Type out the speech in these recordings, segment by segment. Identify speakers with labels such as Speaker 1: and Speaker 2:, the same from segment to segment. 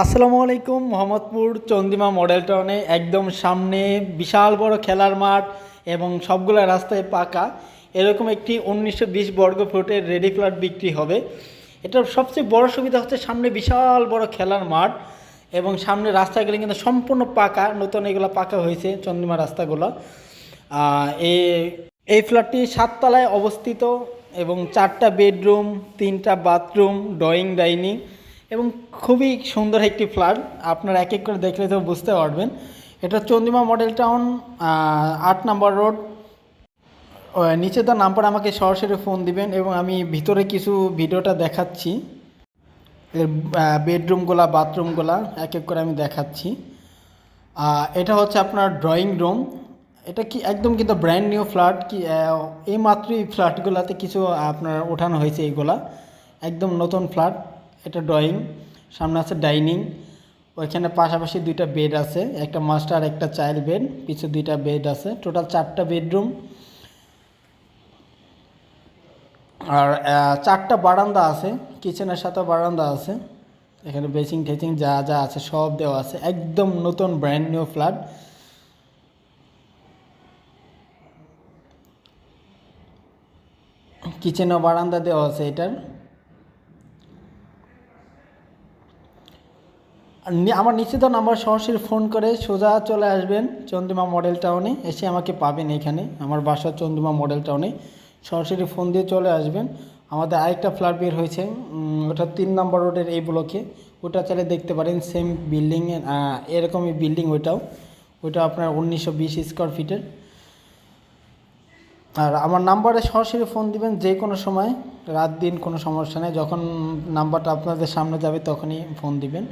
Speaker 1: আসসালামু আলাইকুম, মোহাম্মদপুর চন্দিমা মডেল টাউনে একদম সামনে বিশাল বড় খেলার মাঠ এবং সবগুলো রাস্তায় পাকা। এরকম একটি উনিশশো বিশ বর্গ ফুটের রেডি ফ্ল্যাট বিক্রি হবে। এটার সবচেয়ে বড় সুবিধা হচ্ছে সামনে বিশাল বড় খেলার মাঠ এবং সামনে রাস্তাগুলো কিন্তু সম্পূর্ণ পাকা, নতুন এগুলো পাকা হয়েছে চন্দিমা রাস্তাগুলো। এই এই ফ্ল্যাটটি সাততলায় অবস্থিত এবং চারটা বেডরুম, তিনটা বাথরুম, ড্রয়িং ডাইনিং এবং খুবই সুন্দর একটি ফ্ল্যাট। আপনারা এক এক করে দেখলে তো বুঝতে পারবেন। এটা চন্দিমা মডেল টাউন আট নম্বর রোড। নিচে তার নাম্বার আমাকে সরাসরি ফোন দিবেন এবং আমি ভিতরে কিছু ভিডিওটা দেখাচ্ছি। বেডরুমগুলা, বাথরুমগুলা এক এক করে আমি দেখাচ্ছি। এটা হচ্ছে আপনার ড্রয়িং রুম। এটা কি একদম কিন্তু ব্র্যান্ড নিউ ফ্ল্যাট কি এই মাত্রই ফ্ল্যাটগুলোতে কিছু আপনার ওঠানো হয়েছে এইগুলা। একদম নতুন ফ্ল্যাট। এটা ড্রয়িং, সামনে আছে ডাইনিং, ওইখানে পাশাপাশি দুইটা বেড আছে, একটা মাস্টার, একটা চাইল্ড বেড, পিছু দুইটা বেড আছে, টোটাল চারটা বেডরুম। আর চারটা বারান্দা আছে, কিচেনের সাথে বারান্দা আছে, এখানে বেসিং টেচিং যা যা আছে সব দেওয়া আছে, একদম নতুন ব্র্যান্ড নিউ ফ্ল্যাট কিচেনও বারান্দা দেওয়া আছে এটার আর নি- আমার নিশ্চিত নাম্বার সরাসরি ফোন করে সোজা চলে আসবেন চন্দ্রিমা মডেল টাউনে এসে আমাকে পাবেন এখানে। আমার বাসা চন্দ্রিমা মডেল টাউনে সরাসরি ফোন দিয়ে চলে আসবেন। আমাদের আরেকটা ফ্ল্যাট বের হয়েছে ওটা তিন নম্বর রোডের এই ব্লকে ওটা চাইলে দেখতে পারেন সেম বিল্ডিং এরকমই বিল্ডিং ওইটাও। ওইটা আপনার উনিশশো বিশ স্কোয়ার ফিটের আর আমার নাম্বারে সরাসরি ফোন দিবেন যে কোনো সময়। রাত দিন কোনো সমস্যা নেই। যখন নাম্বারটা আপনাদের সামনে যাবে তখনই ফোন দিবেন।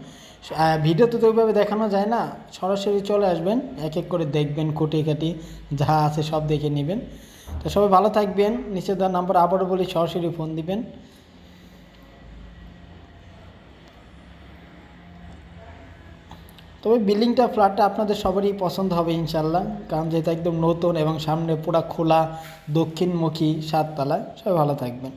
Speaker 1: ভিডিও তো ওইভাবে দেখানো যায় না। সরাসরি চলে আসবেন এক এক করে দেখবেন কুটি কাটি যা আছে সব দেখে নেবেন। তো সবাই ভালো থাকবেন। নিচে দেওয়ার নাম্বার আবারও বলি, সরাসরি ফোন দিবেন। তবে বিল্ডিংটা, ফ্ল্যাটটা আপনাদের সবারই পছন্দ হবে ইনশাল্লাহ কারণ যেহেতু একদম নতুন এবং সামনে পুরা খোলা দক্ষিণমুখী সাততলা সবাই ভালো থাকবেন।